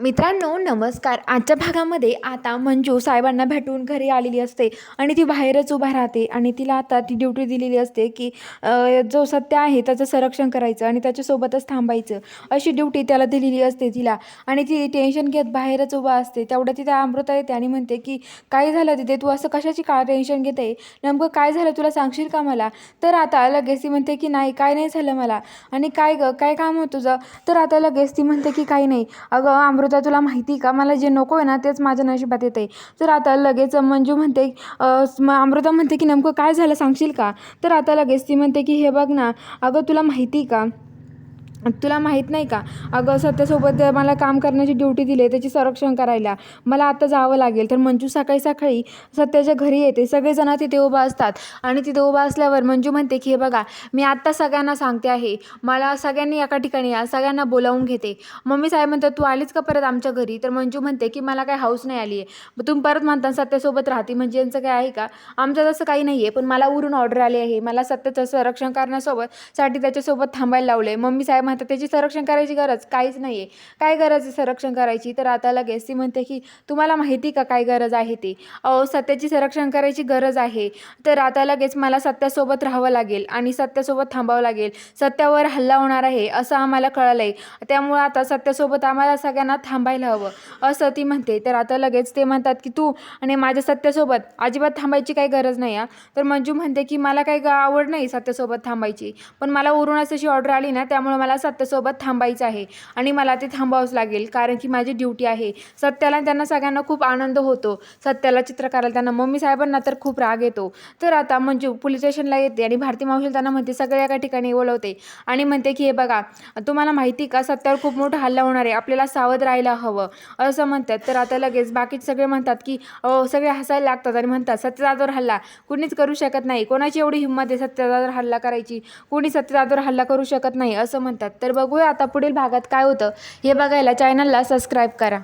मित्रांनो नमस्कार. आजच्या भागामध्ये आता मंजू साहेबांना भेटून घरी आलेली असते आणि ती बाहेरच उभा राहते आणि तिला आता ती ड्युटी दिलेली असते की जो सत्य आहे त्याचं संरक्षण करायचं आणि त्याच्यासोबतच थांबायचं अशी ड्युटी त्याला दिलेली असते तिला. आणि ती टेन्शन घेत बाहेरच उभा असते. तेवढं तिथे अमृता येते आणि म्हणते की काय झालं तिथे? तू असं कशाची का टेन्शन घेत? आहे नेमकं काय झालं? तुला सांगशील का मला? तर आता लगेच ती म्हणते की नाही काय नाही झालं मला. आणि काय ग? काय काम होतं तुझं? तर आता लगेच ती म्हणते की काही नाही. अगं अमृता तुला माहिती का? मला जे नको आहे ना तेच माझ्या नशिबात येते तर आता लगेच मंजू म्हणते अमृता म्हणते की नेमकं काय झालं सांगशील का? तर आता लगेच ती म्हणते की हे बघ ना अगं तुला माहिती का तुला माहीत नाही का? अगं सत्यासोबत मला काम करण्याची ड्युटी दिली आहे त्याची संरक्षण करायला. मला आता जावं लागेल. तर मंजू सकाळी सकाळी सत्याच्या घरी येते. सगळेजण तिथे उभा असतात. आणि तिथे उभा असल्यावर मंजू म्हणते की हे बघा मी आत्ता सगळ्यांना सांगते आहे. मला सगळ्यांनी एका ठिकाणी या सगळ्यांना बोलावून घेते. मम्मी साहेब म्हणतात तू आलीच का परत आमच्या घरी? तर मंजू म्हणते की मला काय हाऊस नाही आली आहे मग तुम्ही परत म्हणता सत्यासोबत राहते. म्हणजे यांचं काय आहे का? आमचं तसं काही नाही आहे पण मला उरून ऑर्डर आली आहे. मला सत्याचं संरक्षण करण्यासोबत साठी त्याच्यासोबत थांबायला लावलं आहे मम्मी साहेब म्हणतात त्याची संरक्षण करायची गरज काहीच नाही आहे काय गरज आहे संरक्षण करायची? तर आता लगेच ती म्हणते की तुम्हाला माहिती का काय गरज आहे ती? अहो सत्याची संरक्षण करायची गरज आहे. तर आता लगेच मला सत्यासोबत राहावं लागेल आणि सत्यासोबत थांबावं लागेल. सत्यावर हल्ला होणार आहे असं आम्हाला कळलं आहे त्यामुळं आता सत्यासोबत आम्हाला सगळ्यांना थांबायला हवं असं ती म्हणते. तर आता लगेच ते म्हणतात की तू आणि माझ्या सत्यासोबत अजिबात थांबायची काही गरज नाही आहे तर मंजू म्हणते की मला काही ग- आवड नाही सत्यासोबत थांबायची. पण मला उरूनच अशी ऑर्डर आली ना त्यामुळे मला सत्यासोबत थांबायचं आहे. आणि मला ते थांबावंच लागेल कारण की माझी ड्युटी आहे. सत्याला त्यांना सगळ्यांना खूप आनंद होतो. सत्याला चित्रकाराला त्यांना मम्मी साहेबांना तर खूप राग येतो. तर आता म्हणजे पोलीस स्टेशनला येते आणि भारती मावशी त्यांना म्हणते सगळ्या एका ठिकाणी बोलवते. आणि म्हणते की हे बघा तुम्हाला माहिती का सत्यावर खूप मोठा हल्ला होणार आहे. आपल्याला सावध राहायला हवं. असं म्हणतात. तर आता लगेच बाकीचे सगळे म्हणतात की सगळे हसायला लागतात आणि म्हणतात सत्यदादावर हल्ला. कुणीच करू शकत नाही. कोणाची एवढी हिंमत आहे सत्यदादावर हल्ला करायची? कुणी सत्यदादावर हल्ला करू शकत नाही? असं म्हणतात. तर बघूया आता पुढील भागात काय होतं. हे बघायला चॅनलला सबस्क्राईब करा.